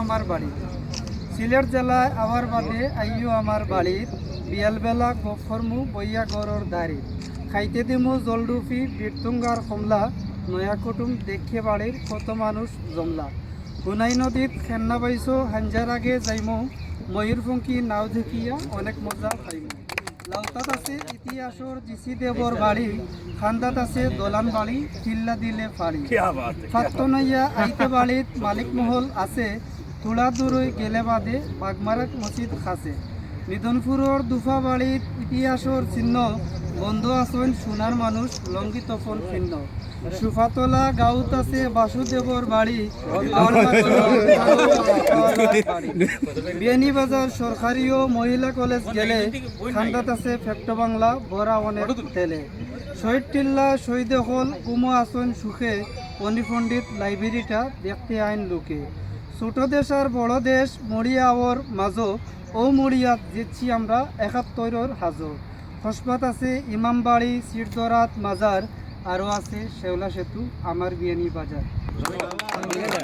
আমার সিলেট জেলায় আবার বাদে আইও আমার বাড়ির বিয়ালবেলা গফরমু বইয়া গরর দাড়ি। খাইতে দিমু জলডুফি বীরতুঙ্গার কমলা নয়া কুটুম দেখে বাড়ির কত মানুষ জমলা। হুনাই নদীত খেন্না বাইছো হাঞ্জার আগে যাইমু ময়ূরপঙ্খী নাও দেখিয়া অনেক মজা পাইমু। লাউতাত আছে ইতিহাসর জিসি দেবর বাড়ি খান্দাত আছে দোলান বাড়ি চিল্লা দিলে ফাড়ি ফাত্তনাইয়া আইতে বাড়িত মালিক মহল আছে তুলা দূরই গেলে বাদে বাগমারাক মসজিদ খাসে। নিধনপুরর দুফা বাড়িত ইতিহাসর চিহ্ন বন্ধ আসন সোনার মানুষ লঙ্গি তপন চিহ্ন সুফাতলা গাঁৱত আছে বাসুদেৱৰ বাড়ি বিয়ানীবাজার সরকারি ও মহিলা কলেজ গেলে ঠান্ডাত আছে ফেক্ট বাংলা বরা অনেক তেলে। শহীদ টিল্লা, শহীদ হল কুমো আসন সুখে পনি পণ্ডিত লাইব্রেরিটা দেখতে আইন লোকে। ছোট দেশ আর বড় দেশ, মরিয়া ওর মাঝো, ও মরিয়াত জিতছি আমরা একাত্তরের হাজো। হসপাত আছে ইমামবাড়ি, সিরদরাত, মাজার আরও আছে শেওলা সেতু আমার বিয়ানি বাজার।